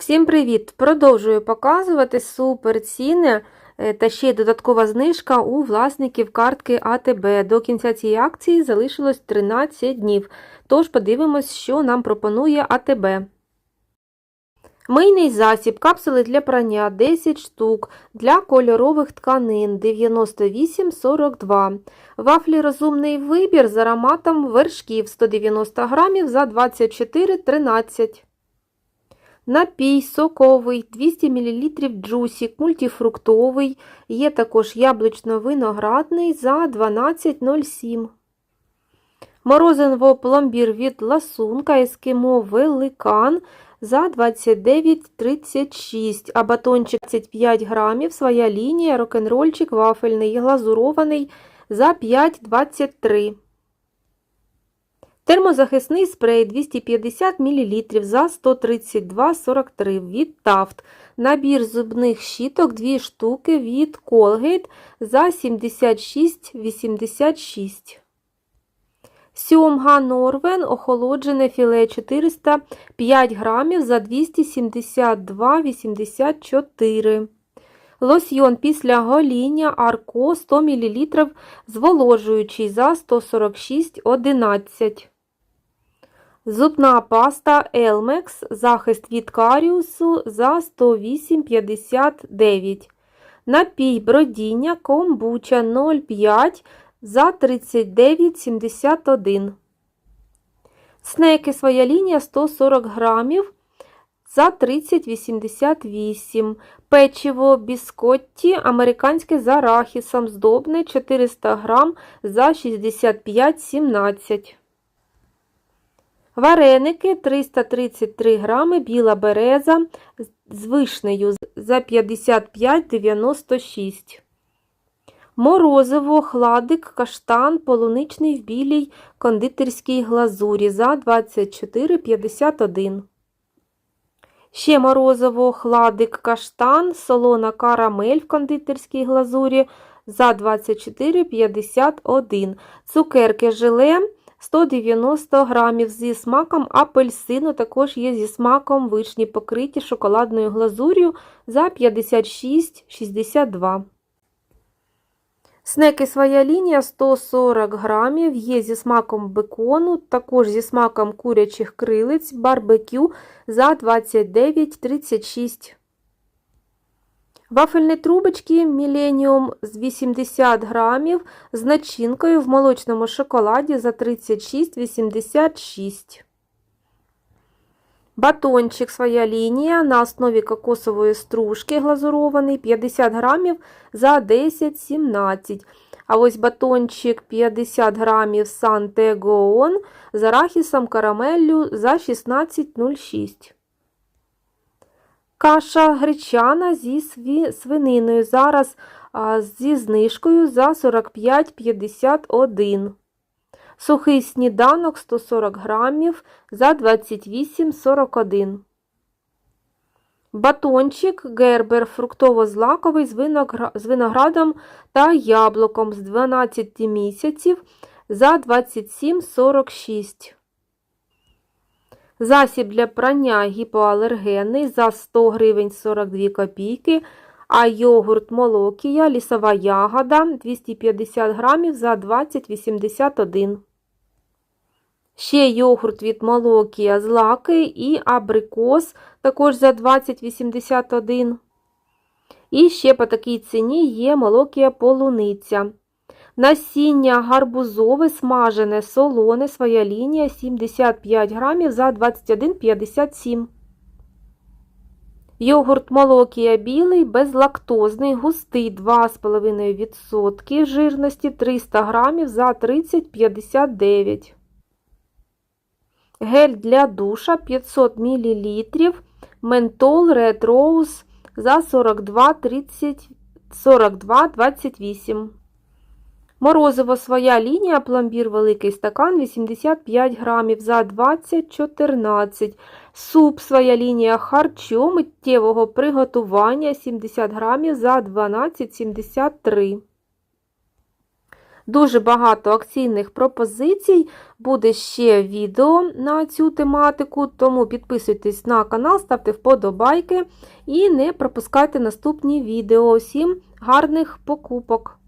Всім привіт! Продовжую показувати супер ціни е, та ще й додаткова знижка у власників картки АТБ. До кінця цієї акції залишилось 13 днів. Тож подивимось, що нам пропонує АТБ. Мийний засіб, капсули для прання 10 штук, для кольорових тканин 98,42. Вафлі розумний вибір з ароматом вершків 190 грамів за 24,13. Напій соковий 200 мл джусік, мультифруктовий, є також яблучно-виноградний за 12,07. Морозиново пломбір від ласунка ескімо великан за 29,36, а батончик 35 грамів, своя лінія, рок-н-рольчик вафельний, глазурований за 5,23. Термозахисний спрей 250 мл за 132,43 від Taft. Набір зубних щіток 2 штуки від Colgate за 76,86. Сьомга Норвен охолоджене філе 405 грамів за 272,84. Лосьйон після гоління Арко 100 мл зволожуючий за 146,11. Зубна паста Elmex захист від каріусу за 108,59. Напій бродіння комбуча 0,5 за 39,71. Снеки своя лінія 140 грамів за 30,88. Печиво біскотті американське з арахісом здобне 400 грам за 65,17. Вареники 333 грами, біла береза з вишнею за 55,96. Морозиво, хладик, каштан, полуничний в білій кондитерській глазурі за 24,51. Ще морозово, хладик, каштан, солона карамель в кондитерській глазурі за 24,51. Цукерки желе 190 грамів зі смаком апельсину, також є зі смаком вишні, покриті шоколадною глазур'ю за 56,62. Снеки своя лінія 140 грамів, є зі смаком бекону, також зі смаком курячих крилиць, барбекю за 29,36. Вафельні трубочки Millennium з 80 грамів з начинкою в молочному шоколаді за 36,86. Батончик своя лінія на основі кокосової стружки глазурований 50 грамів за 10,17. А ось батончик 50 грамів Сантегоон з арахісом карамеллю за 16,06. Каша гречана зі свининою. Зараз зі знижкою за 45,51. Сухий сніданок 140 грамів за 28,41. Батончик гербер фруктово-злаковий з виноградом та яблуком з 12 місяців за 27,46. Засіб для прання гіпоалергенний за 100 гривень 42 копійки, а йогурт молокія, лісова ягода 250 грамів за 20,81. Ще йогурт від молокія з лаки і абрикос також за 20,81. І ще по такій ціні є молокія полуниця. Насіння гарбузове смажене, солоне, своя лінія 75 грамів за 21,57. Йогурт молокія білий, безлактозний, густий 2,5% жирності 300 грамів за 30,59. Гель для душа 500 мл. Ментол Red Rose за 42,28. Морозиво своя лінія, пломбір великий стакан 85 грамів за 20,14. Суп своя лінія харчо миттєвого приготування 70 грамів за 12,73. Дуже багато акційних пропозицій. Буде ще відео на цю тематику, тому підписуйтесь на канал, ставте вподобайки і не пропускайте наступні відео. Всім гарних покупок!